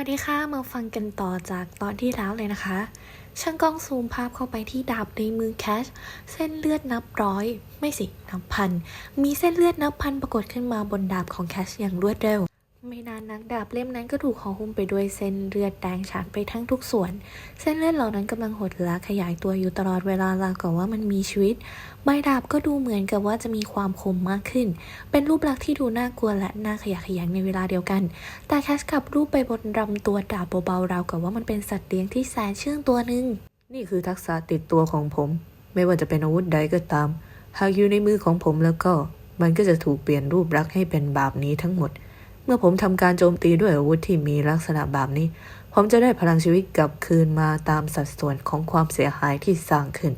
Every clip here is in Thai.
วัสดีค่ะ มาฟังกันต่อจากตอนที่แล้วเลยนะคะ ช่างกล้องซูมภาพเข้าไปที่ดาบในมือแคช เส้นเลือดนับร้อย ไม่สิ นับพัน มีเส้นเลือดนับพันปรากฏขึ้นมาบนดาบของแคชอย่างรวดเร็ว ไม่นานนักดาบเล่มนั้นก็ถูกห่อหุ้มไปด้วยเส้นเลือดแดงฉานไปทั้งทุกส่วน เส้นเลือดเหล่านั้นกำลังหดและขยายตัวอยู่ตลอดเวลาราวกับว่ามันมีชีวิต ใบดาบก็ดูเหมือนกับว่าจะมีความคมมากขึ้น เป็นรูปลักษณ์ที่ดูน่ากลัวและน่าขยะแขยงในเวลาเดียวกัน แต่แคชกลับรูปไปบนลำตัวดาบเบาๆราวกับว่ามันเป็นสัตว์เลี้ยงที่แสนเชื่องตัวหนึ่งนี่คือทักษะติดตัวของผม ไม่ว่าจะเป็นอาวุธใดก็ตาม หากอยู่ในมือของผมแล้วก็ มันก็จะถูกเปลี่ยนรูปลักษณ์ให้เป็นแบบนี้ทั้งหมด เมื่อผมทำการโจมตีด้วยอาวุธที่มีลักษณะแบบนี้ ผมจะได้พลังชีวิตกลับคืนมาตามสัดส่วนของความเสียหายที่สร้างขึ้น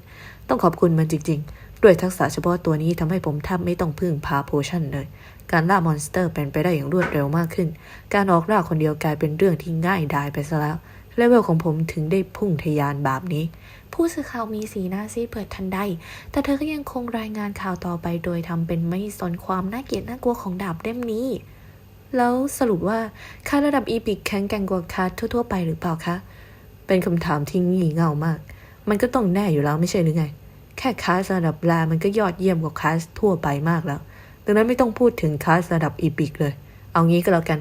ต้องขอบคุณมันจริง ๆ ด้วยทักษะเฉพาะตัวนี้ทำให้ผมแทบไม่ต้องพึ่งพาโพชั่นเลย การล่ามอนสเตอร์เป็นไปได้อย่างรวดเร็วมากขึ้น การออกล่าคนเดียวกลายเป็นเรื่องที่ง่ายดายไปซะแล้วเลเวลของผมถึงได้พุ่งทะยานแบบนี้ ผู้สื่อข่าวมีสีหน้าซีดเปิดทันใด แต่เธอก็ยังคงรายงานข่าวต่อไปโดยทำเป็นไม่สนความน่าเกลียดน่ากลัวของดาบเล่มนี้ แล้วสรุปว่าค่าระดับอีพิกแข็งแกร่งกว่าคัสทั่วๆไปหรือเปล่าคะ เป็นคำถามที่งี่เง่ามาก มันก็ต้องแน่อยู่แล้วไม่ใช่หรือไง แค่คลาสระดับลามันก็ยอดเยี่ยมกว่าคลาสทั่วไปมากแล้ว ดังนั้นไม่ต้องพูดถึงคลาสระดับอีพิกเลย เอางี้ก็แล้วกัน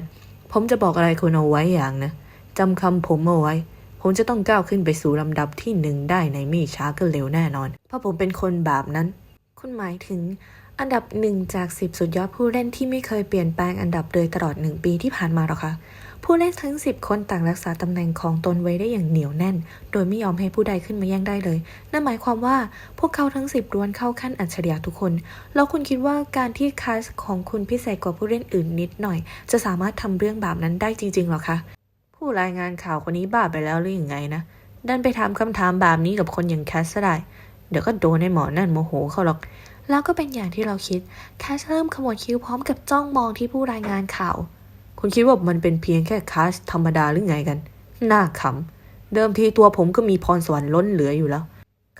ผมจะบอกอะไรคุณเอาไว้อย่างนะจำคำผมเอาไว้ ผมจะต้องก้าวขึ้นไปสู่ลำดับที่หนึ่งได้ในไม่ช้าก็เร็วแน่นอน เพราะผมเป็นคนแบบนั้น คุณหมายถึง อันดับหนึ่งจากสิบสุดยอดผู้เล่นที่ไม่เคยเปลี่ยนแปลงอันดับเลยตลอดหนึ่งปีที่ผ่านมาหรอคะผู้เล่นทั้ง 10 คนต่างรักษาตำแหน่งของตนไว้ได้อย่างเหนียวแน่น โดยไม่ยอมให้ผู้ใดขึ้นมาแย่งได้เลย นั่นหมายความว่าพวกเขาทั้ง 10ล้วนเข้าขั้นอัจฉริยะทุกคน แล้วคุณคิดว่าการที่คาสของคุณพิเศษกว่าผู้เล่นอื่นนิดหน่อย จะสามารถทำเรื่องแบบนั้นได้จริงๆหรอคะ ผู้รายงานข่าวคนนี้บ้าไปแล้วหรือยังไงนะ ดันไปถามคำถามแบบนี้กับคนอย่างแคสได้ เดี๋ยวก็โดนในหมอนั่นโมโหเขาหรอก แล้วก็เป็นอย่างที่เราคิด แคชเริ่มขมวดคิ้วพร้อมกับจ้องมองที่ผู้รายงานข่าว คุณคิดว่ามันเป็นเพียงแค่คาสธรรมดาหรือไงกัน น่าขำ เดิมทีตัวผมก็มีพรสวรรค์ล้นเหลืออยู่แล้ว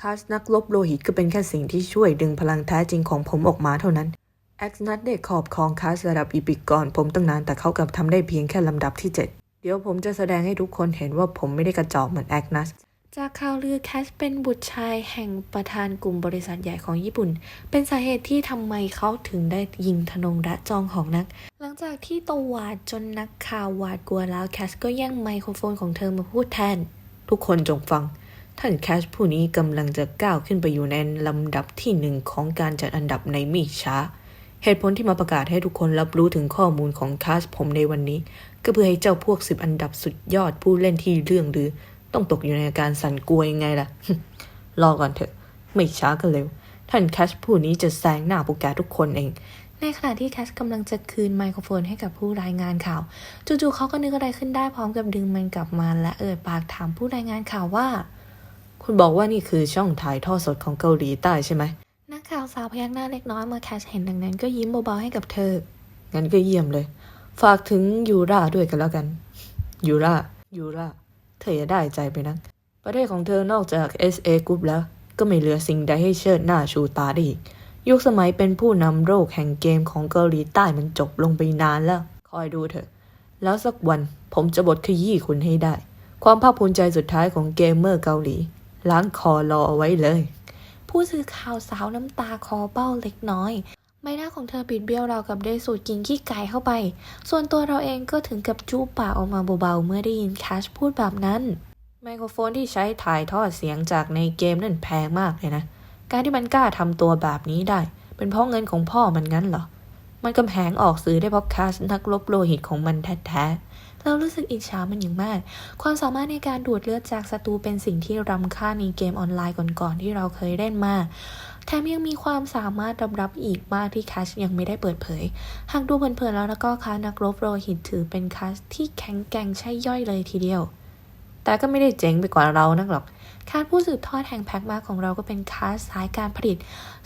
คาสนักลบโลหิตก็เป็นแค่สิ่งที่ช่วยดึงพลังแท้จริงของผมออกมาเท่านั้นแอ็กซ์นัทได้ขอบคองคาสระดับอีพิกก่อนผมตั้งนานแต่เขากลับทำได้เพียงแค่ลำดับที่ 7 เดี๋ยวผมจะแสดงให้ทุกคนเห็นว่าผมไม่ได้กระจอกเหมือนแอ็กนัส จากข่าวลือแคชเป็นบุตรชายแห่งประธานกลุ่มบริษัทใหญ่ของญี่ปุ่น เป็นสาเหตุที่ทำไมเขาถึงได้ยิงธนงและจองของนัก หลังจากที่ตวาดจนนักข่าวหวาดกลัวแล้วแคชก็แย่งไมโครโฟนของเธอมาพูดแทน ทุกคนจงฟัง ท่านแคชผู้นี้กำลังจะก้าวขึ้นไปอยู่ในลำดับที่หนึ่งของการจัดอันดับในไม่ช้า เหตุผลที่มาประกาศให้ทุกคนรับรู้ถึงข้อมูลของแคสผมในวันนี้ ก็เพื่อให้เจ้าพวกสิบอันดับสุดยอดผู้เล่นที่เรื่องลือ ต้องตกอยู่ในอาการสั่นกลัวยังไงล่ะ รอก่อนเถอะ ไม่ช้าก็เร็ว ท่านแคชผู้นี้จะแซงหน้าพวกแกทุกคนเอง ในขณะที่แคชกำลังจะคืนไมโครโฟนให้กับผู้รายงานข่าว จู่ๆเขาก็นึกอะไรขึ้นได้พร้อมกับดึงมันกลับมาและเอ่ยปากถามผู้รายงานข่าวว่า คุณบอกว่านี่คือช่องถ่ายทอดสดของเกาหลีใต้ใช่ไหมนักข่าวสาวพยักหน้าเล็กน้อยเมื่อแคชเห็นดังนั้นก็ยิ้มเบาๆให้กับเธอ งั้นก็เยี่ยมเลย ฝากถึงยูราด้วยกันแล้วกัน ยูรายูราเธ ออย่าได้ใจไปนัก ประเทศของเธอนอกจาก SA Group แล้ว ก็ไม่เหลือสิ่งใดให้เชิดหน้าชูตาได้อีก ยุคสมัยเป็นผู้นำโลกแห่งเกมของเกาหลีใต้มันจบลงไปนานแล้ว คอยดูเถอะ แล้วสักวันผมจะบทขยี้คุณให้ได้ ความภาคภูมิใจสุดท้ายของเกมเมอร์เกาหลี ล้างคอรอเอาไว้เลย ผู้สื่อข่าวสาวน้ำตาคอเบ้าเล็กน้อย ใบหน้าของเธอปิดเบี้ยวราวกับได้สูดกินขี้ไก่เข้าไป ส่วนตัวเราเองก็ถึงกับจูบปากออกมาเบาๆ เมื่อได้ยินแคชพูดแบบนั้น ไมโครโฟนที่ใช้ถ่ายทอดเสียงจากในเกมนั่นแพงมากเลยนะ การที่มันกล้าทำตัวแบบนี้ได้ เป็นเพราะเงินของพ่อมันงั้นเหรอ มันกำแพงออกสื่อได้เพราะคาสนักลบโลหิตของมันแท้ๆ เรารู้สึกอิจฉามันอย่างมาก ความสามารถในการดูดเลือดจากศัตรูเป็นสิ่งที่รำค่าในเกมออนไลน์ก่อนๆที่เราเคยเล่นมา แถมยังมีความสามารถรับรับอีกมากที่คัชยังไม่ได้เปิดเผย หากดูเผินๆแล้วแล้วก็คะนักรบโรหิตถือเป็นคัชที่แข็งแกร่งใช่ย่อยเลยทีเดียว แต่ก็ไม่ได้เจ๋งไปกว่าเรานักหรอกคาสผู้สืบทอดแห่งแพ็กมาของเราก็เป็นคาสสายการผลิต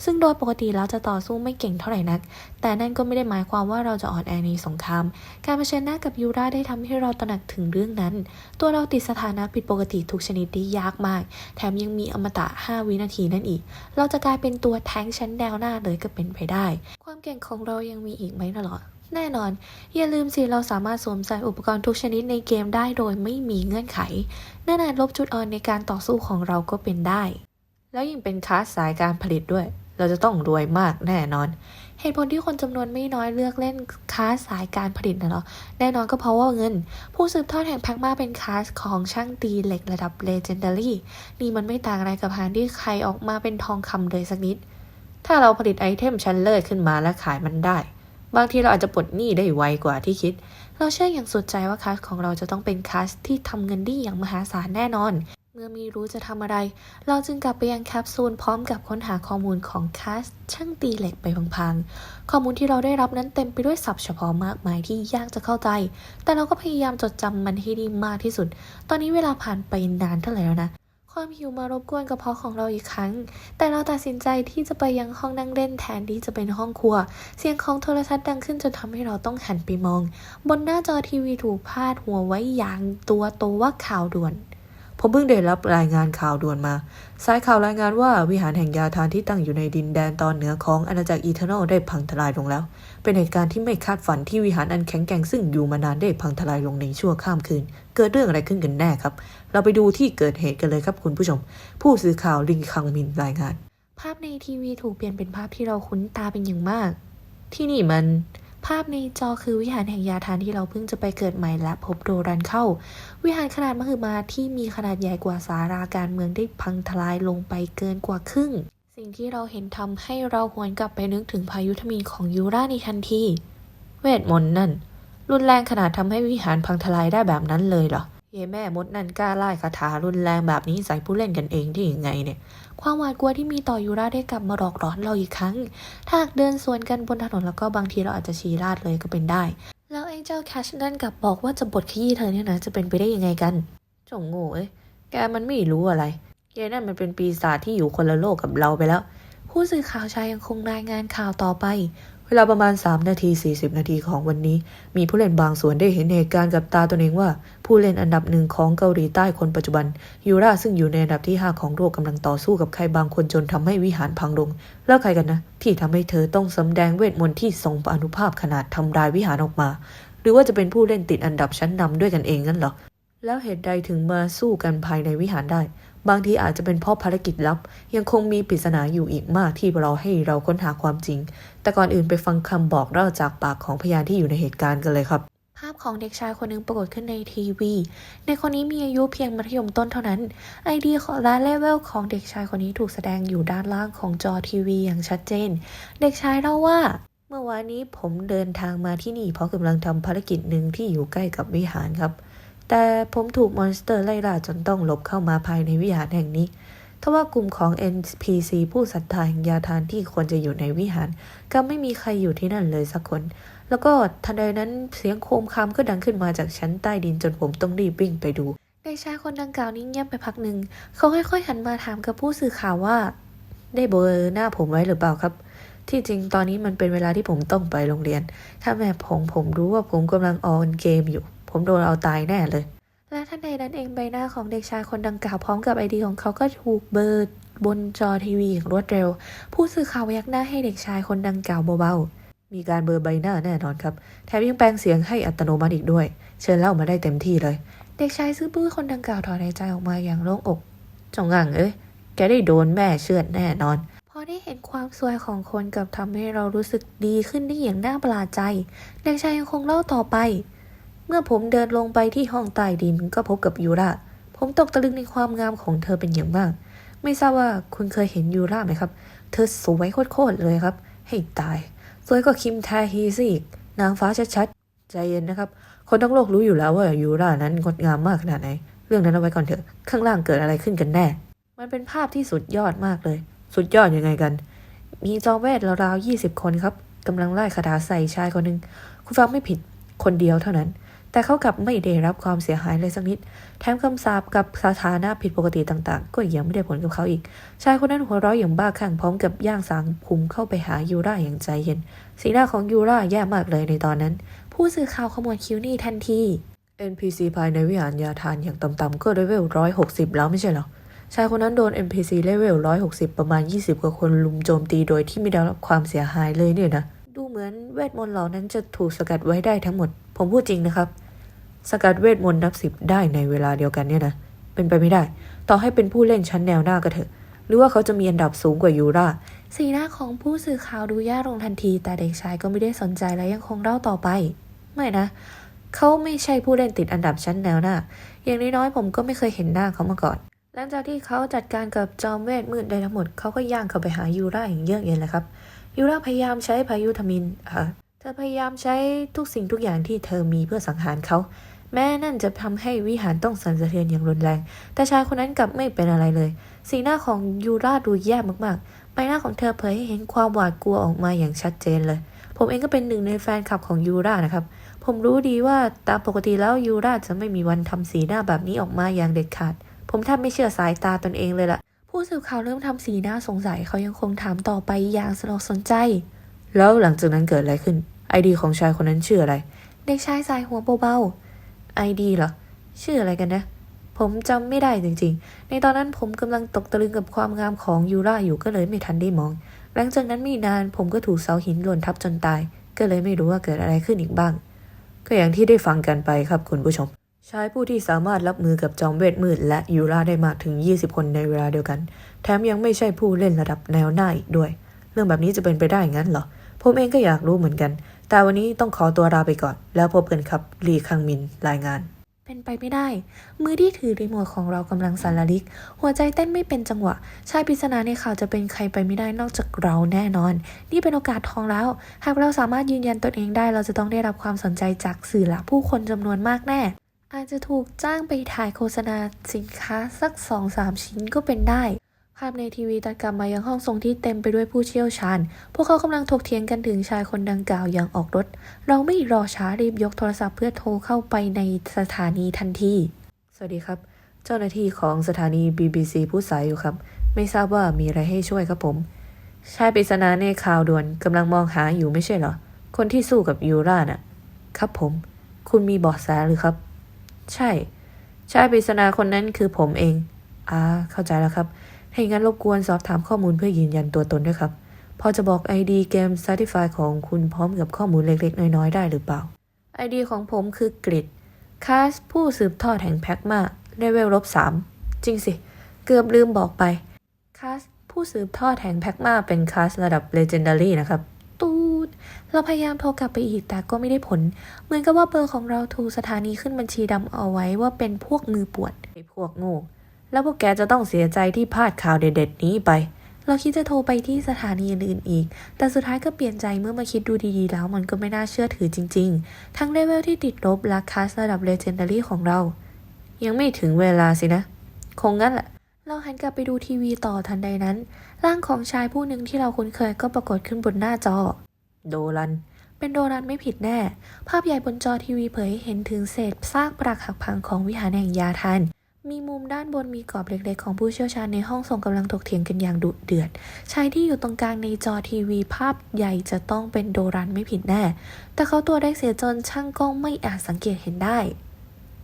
ซึ่งโดยปกติแล้วจะต่อสู้ไม่เก่งเท่าไหร่นัก แต่นั่นก็ไม่ได้หมายความว่าเราจะอ่อนแอในสงคราม การเผชิญหน้ากับยูราได้ทำให้เราตระหนักถึงเรื่องนั้น ตัวเราติดสถานะผิดปกติทุกชนิดได้ยากมาก แถมยังมีอมตะ 5 วินาทีนั่นอีก เราจะกลายเป็นตัวแท้งชั้นแนวหน้าเลยก็เป็นไปได้ ความเก่งของเรายังมีอีกไหมล่ะหรอ แน่นอน อย่าลืมสิเราสามารถสวมใส่อุปกรณ์ทุกชนิดในเกมได้โดยไม่มีเงื่อนไขนั่นอาจลบจุดอ่อนในการต่อสู้ของเราก็เป็นได้ แล้วยิ่งเป็นคลาสสายการผลิตด้วย เราจะต้องรวยมากแน่นอน เหตุผลที่คนจำนวนไม่น้อยเลือกเล่นคลาสสายการผลิตนะเนาะแน่นอนก็เพราะว่าเงิน ผู้สืบทอดแห่งแพ็กมาเป็นคลาสของช่างตีเหล็กระดับ Legendary นี่มันไม่ต่างอะไรกับการที่ใครออกมาเป็นทองคำเลยสักนิดถ้าเราผลิตไอเทมชั้นเลิศขึ้นมาและขายมันได้ บางทีเราอาจจะปลดหนี้ได้ไวกว่าที่คิด เราเชื่ออย่างสุดใจว่าคลาสของเราจะต้องเป็นคลาสที่ทำเงินได้อย่างมหาศาลแน่นอน เมื่อมีรู้จะทำอะไร เราจึงกลับไปยังแคปซูลพร้อมกับค้นหาข้อมูลของคลาสช่างตีเหล็กไปพังๆ ข้อมูลที่เราได้รับนั้นเต็มไปด้วยศัพท์เฉพาะมากมายที่ยากจะเข้าใจ แต่เราก็พยายามจดจำมันให้ดีมากที่สุด ตอนนี้เวลาผ่านไปนานเท่าไหร่แล้วนะ ความหิวมารบกวนกระเพาะของเราอีกครั้ง แต่เราตัดสินใจที่จะไปยังห้องนั่งเล่นแทนที่จะเป็นห้องครัว เสียงของโทรทัศน์ดังขึ้นจนทำให้เราต้องหันไปมอง บนหน้าจอทีวีถูกพาดหัวไว้อย่างตัวโตว่าข่าวด่วน ผมเพิ่งได้รับรายงานข่าวด่วนมา สายข่าวรายงานว่าวิหารแห่งยาทานที่ตั้งอยู่ในดินแดนตอนเหนือของอาณาจักรอีเทอร์นอลได้พังทลายลงแล้ว เป็นเหตุการณ์ที่ไม่คาดฝันที่วิหารอันแข็งแกร่งซึ่งอยู่มานานได้พังทลายลงในชั่วข้ามคืน เกิดเรื่องอะไรขึ้นกันแน่ครับ เราไปดูที่เกิดเหตุกันเลยครับคุณผู้ชม ผู้สื่อข่าวลิงคังมินรายงาน ภาพในทีวีถูกเปลี่ยนเป็นภาพที่เราคุ้นตาเป็นอย่างมาก ที่นี่มันภาพในจอคือวิหารแห่งยาทานที่เราเพิ่งจะไปเกิดใหม่และพบโดรันเข้า วิหารขนาดมหึมาที่มีขนาดใหญ่กว่าสาราการเมืองได้พังทลายลงไปเกินกว่าครึ่ง สิ่งที่เราเห็นทำให้เราหวนกลับไปนึกถึงพายุทมินของยูราในทันที เวทมนต์นั่น รุนแรงขนาดทำให้วิหารพังทลายได้แบบนั้นเลยเหรอเยแม่มดนั่นกล้าไล่คาถารุนแรงแบบนี้ใส่ผู้เล่นกันเองได้ยังไงเนี่ย ความหวาดกลัวที่มีต่อยูราได้กลับมาหลอกหลอนเราอีกครั้ง ถ้าหากเดินสวนกันบนถนนแล้วก็บางทีเราอาจจะชี้ราดเลยก็เป็นได้ แล้วไอ้เจ้าแคชนั่นกลับบอกว่าจะบดขยี้เธอเนี่ยนะจะเป็นไปได้ยังไงกันจงโง่เอ้ยแกมันไม่รู้อะไร เยนั่นมันเป็นปีศาจที่อยู่คนละโลกกับเราไปแล้ว ผู้สื่อข่าวชายยังคงรายงานข่าวต่อไป เวลาประมาณ 3 นาที 40 นาทีของวันนี้ มีผู้เล่นบางส่วนได้เห็นเหตุการณ์กับตาตนเองว่า ผู้เล่นอันดับหนึ่งของเกาหลีใต้คนปัจจุบัน ยูราซึ่งอยู่ในอันดับที่ 5 ของโลกกำลังต่อสู้กับใครบางคนจนทำให้วิหารพังลง แล้วใครกันนะ ที่ทำให้เธอต้องสำแดงเวทมนต์ที่ทรงอนุภาพขนาดทำลายวิหารออกมา หรือว่าจะเป็นผู้เล่นติดอันดับชั้นนำด้วยกันเองงั้นหรอแล้วเหตุใดถึงมาสู้กันภายในวิหารได้ บางทีอาจจะเป็นเพราะภารกิจลับ ยังคงมีปริศนาอยู่อีกมากที่เราให้เราค้นหาความจริง แต่ก่อนอื่นไปฟังคำบอกเล่าจากปากของพยานที่อยู่ในเหตุการณ์กันเลยครับ ภาพของเด็กชายคนหนึ่งปรากฏขึ้นในทีวีเด็กคนนี้มีอายุเพียงมัธยมต้นเท่านั้น ไอเดียและเลเวลของเด็กชายคนนี้ถูกแสดงอยู่ด้านล่างของจอทีวีอย่างชัดเจน เด็กชายเล่าว่าเมื่อวานนี้ผมเดินทางมาที่นี่เพราะกำลังทำภารกิจหนึ่งที่อยู่ใกล้กับวิหารครับ แต่ผมถูกมอนสเตอร์ไล่ล่าจนต้องหลบเข้ามาภายในวิหารแห่งนี้ทว่ากลุ่มของ NPC ผู้ศรัทธาแห่งยาทานที่ควรจะอยู่ในวิหารก็ไม่มีใครอยู่ที่นั่นเลยสักคน แล้วก็ทันใดนั้นเสียงโคมคามก็ดังขึ้นมาจากชั้นใต้ดินจนผมต้องรีบวิ่งไปดูเด็กชายคนดังกล่าวนิ่งเงียบไปพักหนึ่ง เขาค่อยๆหันมาถามกับผู้สื่อข่าวว่า ได้เบอร์หน้าผมไว้หรือเปล่าครับ ที่จริงตอนนี้มันเป็นเวลาที่ผมต้องไปโรงเรียน ถ้าแม่ผมผมรู้ว่าผมกำลังออนเกมอยู่ ผมโดนเอาตายแน่เลย และทันใดนั้นเองใบหน้าของเด็กชายคนดังกล่าวพร้อมกับไอดีของเขาก็ถูกเบลอร์บนจอทีวีอย่างรวดเร็ว ผู้สื่อข่าวยักหน้าให้เด็กชายคนดังกล่าวเบามีการเบอร์ใบหน้าแน่นอนครับ แถมยังแปลงเสียงให้อัตโนมัติอีกด้วย เชิญเล่ามาได้เต็มที่เลยๆเด็กชายซื่อบื้อคนดังกล่าวถอนหายใจออกมาอย่างโล่งอกจงอ่างเอ้ย แกได้โดนแม่เชือดแน่นอน พอได้เห็นความสวยของคนกลับทำให้เรารู้สึกดีขึ้นได้อย่างน่าประหลาดใจ เด็กชายยังคงเล่าต่อไป เมื่อผมเดินลงไปที่ห้องใต้ดินก็พบกับยูราผมตกตะลึงในความงามของเธอเป็นอย่างมาก ไม่ทราบว่าคุณเคยเห็นยูราไหมครับ เธอสวยโคตรเลยครับ ให้ตาย สวยกว่าคิมแทฮีซะอีก นางฟ้าชัดๆ ใจเย็นนะครับ คนทั้งโลกรู้อยู่แล้วว่ายูรานั้นงดงามมากขนาดไหน เรื่องนั้นเอาไว้ก่อนเถอะ ข้างล่างเกิดอะไรขึ้นกันแน่ มันเป็นภาพที่สุดยอดมากเลย สุดยอดยังไงกัน มีจอมเวทราวๆยี่สิบคนครับกำลังไล่คาถาใส่ชายคนหนึ่ง คุณฟังไม่ผิด คนเดียวเท่านั้น แต่เขากลับไม่ได้รับความเสียหายเลยสักนิด แถมคำสาปกับสถานะผิดปกติต่างๆ ก็ยังไม่ได้ผลกับเขาอีก ชายคนนั้นหัวเราะอย่างบ้าคลั่งพร้อมกับย่างสางภูมิเข้าไปหายูราอย่างใจเย็น สีหน้าของยูราแย่มากเลยในตอนนั้น ผู้สื่อข่าวขโมวดคิ้วนี่ทันที NPC ภายในวิหารยาทานอย่างต่ำๆก็เลเวลร้อยหกสิบแล้วไม่ใช่หรอชายคนนั้นโดน NPC เลเวลร้อยหกสิบประมาณ20กว่าคนลุมโจมตีโดยที่ไม่ได้รับความเสียหายเลยเนี่ยนะ ดูเหเหมือนเวทมนต์เหล่านั้นจะถูกสกัดไว้ได้ทั้งหมด ผมพูดจริงนะครับ สกัดเวทมนต์นับสิบได้ในเวลาเดียวกันเนี่ยนะเป็นไปไม่ได้ ต่อให้เป็นผู้เล่นชั้นแนวหน้าก็เถอะ หรือว่าเขาจะมีอันดับสูงกว่ายูราสีหน้าของผู้สื่อข่าวดูย่ลงทันที แต่เด็กชายก็ไม่ได้สนใจและยังคงเล่าต่อไป ไม่นะ เขาไม่ใช่ผู้เล่นติดอันดับชั้นแนวหน้า อย่างน้อยๆผมก็ไม่เคยเห็นหน้าเขามาก่อน หลังจากที่เขาจัดการกับจอมเวทมืดได้ทั้งหมด เขาก็ย่างเข้าไปหายูราอย่างเยือกเย็นเลยครับ ยูราพยายามใช้พายุทมินเธอพยายามใช้ทุกสิ่งทุกอย่างที่เธอมีเพื่อสังหารเขา แม้นั่นจะทำให้วิหารต้องสั่นสะเทือนอย่างรุนแรง แต่ชายคนนั้นกลับไม่เป็นอะไรเลย สีหน้าของยูราดูแย่มากๆ ใบหน้าของเธอเผยให้เห็นความหวาดกลัวออกมาอย่างชัดเจนเลย ผมเองก็เป็นหนึ่งในแฟนคลับของยูรานะครับ ผมรู้ดีว่าตามปกติแล้วยูราจะไม่มีวันทำสีหน้าแบบนี้ออกมาอย่างเด็ดขาด ผมแทบไม่เชื่อสายตาตนเองเลยล่ะ ผู้สื่อข่าวเริ่มทำสีหน้าสงสัยเขายังคงถามต่อไปอย่างสนอกสนใจ แล้วหลังจากนั้นเกิดอะไรขึ้น ไอดีของชายคนนั้นชื่ออะไร เด็กชายสายหัวเบาไอดีเหรอ ชื่ออะไรกันนะ ผมจำไม่ได้จริงๆ ในตอนนั้นผมกำลังตกตะลึงกับความงามของยูราอยู่ก็เลยไม่ทันได้มอง หลังจากนั้นไม่นานผมก็ถูกเสาหินหล่นทับจนตาย ก็เลยไม่รู้ว่าเกิดอะไรขึ้นอีกบ้าง ก็อย่างที่ได้ฟังกันไปครับคุณผู้ชมชายผู้ที่สามารถรับมือกับจอมเวทมืดและยูราได้มากถึง 20 คนในเวลาเดียวกัน แถมยังไม่ใช่ผู้เล่นระดับแนวหน้าอีกด้วย เรื่องแบบนี้จะเป็นไปได้งั้นเหรอ ผมเองก็อยากรู้เหมือนกัน แต่วันนี้ต้องขอตัวลาไปก่อน แล้วพบกันครับลีคังมินรายงาน เป็นไปไม่ได้ มือที่ถือรีโมทของเรากำลังสั่นระลิก หัวใจเต้นไม่เป็นจังหวะ ชายปริศนาในข่าวจะเป็นใครไปไม่ได้นอกจากเราแน่นอน นี่เป็นโอกาสทองแล้ว หากเราสามารถยืนยันตนเองได้ เราจะต้องได้รับความสนใจจากสื่อและผู้คนจำนวนมากแน่อาจจะถูกจ้างไปถ่ายโฆษณาสินค้าสักสองสามชิ้นก็เป็นได้ ภาพในทีวีตัดกลับมายังห้องทรงที่เต็มไปด้วยผู้เชี่ยวชาญ พวกเขากำลังถกเถียงกันถึงชายคนดังกล่าวอย่างออกรถ เราไม่รอช้ารีบยกโทรศัพท์เพื่อโทรเข้าไปในสถานีทันที สวัสดีครับ เจ้าหน้าที่ของสถานี BBC ผู้สายอยู่ครับ ไม่ทราบว่ามีอะไรให้ช่วยครับผม ชายปริศนาในข่าวด่วนกำลังมองหาอยู่ไม่ใช่เหรอ คนที่สู้กับยูราน่ะ ครับผม คุณมีบาะแสหรือครับ ใช่ ชายปริศนาคนนั้นคือผมเอง อ่า เข้าใจแล้วครับ ถ้าอย่างนั้นรบกวนสอบถามข้อมูลเพื่อยืนยันตัวตนด้วยครับ พอจะบอก ID เกม Certify ของคุณพร้อมกับข้อมูลเล็ก ๆ น้อย ๆ ได้หรือเปล่า ID ของผมคือกริดคาสผู้สืบทอดแห่งแพ็กมาเลเวลลบสามจริงสิ เกือบลืมบอกไปคาสผู้สืบทอดแห่งแพ็กมาเป็นคาสระดับเลเจนดารี่นะครับตูดเราพยายามโทรกลับไปอีกแต่ก็ไม่ได้ผล เหมือนกับว่าเบอร์ของเราถูกสถานีขึ้นบัญชีดำเอาไว้ว่าเป็นพวกมือปวดไอ้พวกโง่ แล้วพวกแกจะต้องเสียใจที่พลาดข่าวเด็ดๆนี้ไป เราคิดจะโทรไปที่สถานีอื่นๆอีก แต่สุดท้ายก็เปลี่ยนใจเมื่อมาคิดดูดีๆแล้วมันก็ไม่น่าเชื่อถือจริงๆ ทั้งเลเวลที่ติดลบและคาสระดับเลเจนดารี่ของเรา ยังไม่ถึงเวลาสินะ คงงั้นแหละเราหันกลับไปดูทีวีต่อทันใดนั้น ร่างของชายผู้หนึ่งที่เราคุ้นเคยก็ปรากฏขึ้นบนหน้าจอ โดรัน เป็นโดรันไม่ผิดแน่ ภาพใหญ่บนจอทีวีเผยให้เห็นถึงเศษซากปรักหักพังของวิหารแห่งยาทัน มีมุมด้านบนมีกรอบเล็กๆ ของผู้เชี่ยวชาญในห้องส่งกำลังถกเถียงกันอย่างดุเดือด ชายที่อยู่ตรงกลางในจอทีวีภาพใหญ่จะต้องเป็นโดรันไม่ผิดแน่ แต่เขาตัวเล็กเสียจนช่างกล้องไม่อาจสังเกตเห็นได้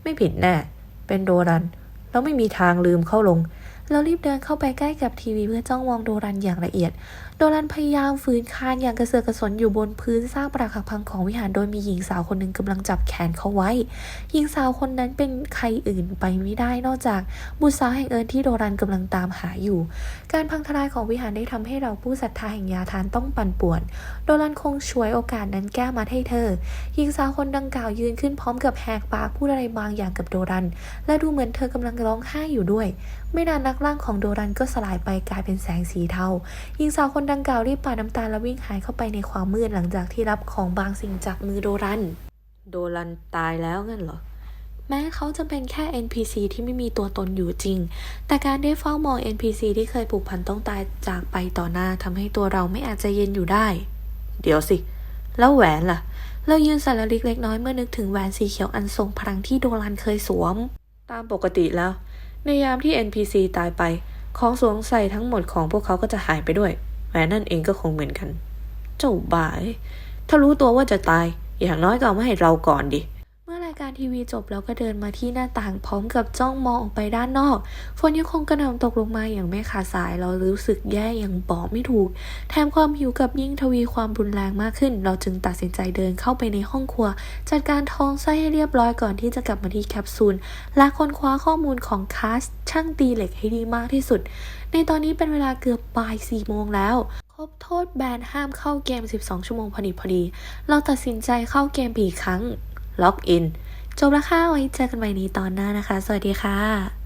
ไม่ผิดแน่ เป็นโดรันเราไม่มีทางลืมเข้าลงเรารีบเดินเข้าไปใกล้กับทีวีเพื่อจ้องมองโดรันอย่างละเอียด โดรันพยายามฝืนคานอย่างกระเสือกกระสนอยู่บนพื้นซากปรักหักพังของวิหารโดยมีหญิงสาวคนหนึ่งกำลังจับแขนเขาไว้ หญิงสาวคนนั้นเป็นใครอื่นไปไม่ได้นอกจากบุตรสาวแห่งเอิญที่โดรันกำลังตามหาอยู่ การพังทลายของวิหารได้ทำให้เราผู้ศรัทธาแห่งยาทานต้องปั่นป่วน โดรันคงช่วยโอกาสนั้นแก้มาให้เธอ หญิงสาวคนดังกล่าวยืนขึ้นพร้อมกับแหกปากพูดอะไรบางอย่างกับโดรันและดูเหมือนเธอกำลังร้องไห้อยู่ด้วยไม่นานนักร่างของโดรันก็สลายไปกลายเป็นแสงสีเทาหญิงสาวคนดังกล่าวรีบปาดน้ำตาและวิ่งหายเข้าไปในความมืดหลังจากที่รับของบางสิ่งจากมือโดรัน โดรันตายแล้วงั้นเหรอ แม้เขาจะเป็นแค่ NPC ที่ไม่มีตัวตนอยู่จริง แต่การได้เฝ้ามอง NPC ที่เคยผูกพันต้องตายจากไปต่อหน้าทำให้ตัวเราไม่อาจจะเย็นอยู่ได้ เดี๋ยวสิ แล้วแหวนล่ะ เรายืนสารลิกเล็กน้อยเมื่อนึกถึงแหวนสีเขียวอันทรงพลังที่โดรันเคยสวม ตามปกติแล้ว ในยามที่ NPC ตายไป ของสวมใส่ทั้งหมดของพวกเขาก็จะหายไปด้วยแหวนนั่นเองก็คงเหมือนกัน เจ้าบ่าย ถ้ารู้ตัวว่าจะตาย อย่างน้อยก็เอามาให้เราก่อนดิ มื่อรายการทีวีจบเราก็เดินมาที่หน้าต่างพร้อมกับจ้องมองออกไปด้านนอก ฝนยังคงกระหน่ำตกลงมาอย่างไม่ขาดสาย เรารู้สึกแย่อย่างบอกไม่ถูก แถมความหิวกับยิ่งทวีความรุนแรงมากขึ้น เราจึงตัดสินใจเดินเข้าไปในห้องครัว จัดการท้องไส้ให้เรียบร้อยก่อนที่จะกลับมาที่แคปซูล และค้นคว้าข้อมูลของคาสช่างตีเหล็กให้ดีมากที่สุด ในตอนนี้เป็นเวลาเกือบบ่ายสี่โมงแล้วครบโทษแบนห้ามเข้าเกม 12 ชั่วโมงพอดีพอดี เราตัดสินใจเข้าเกมอีกครั้ง ล็อกอิน จบแล้วค่ะไว้เจอกันใหม่ในตอนหน้านะคะ สวัสดีค่ะ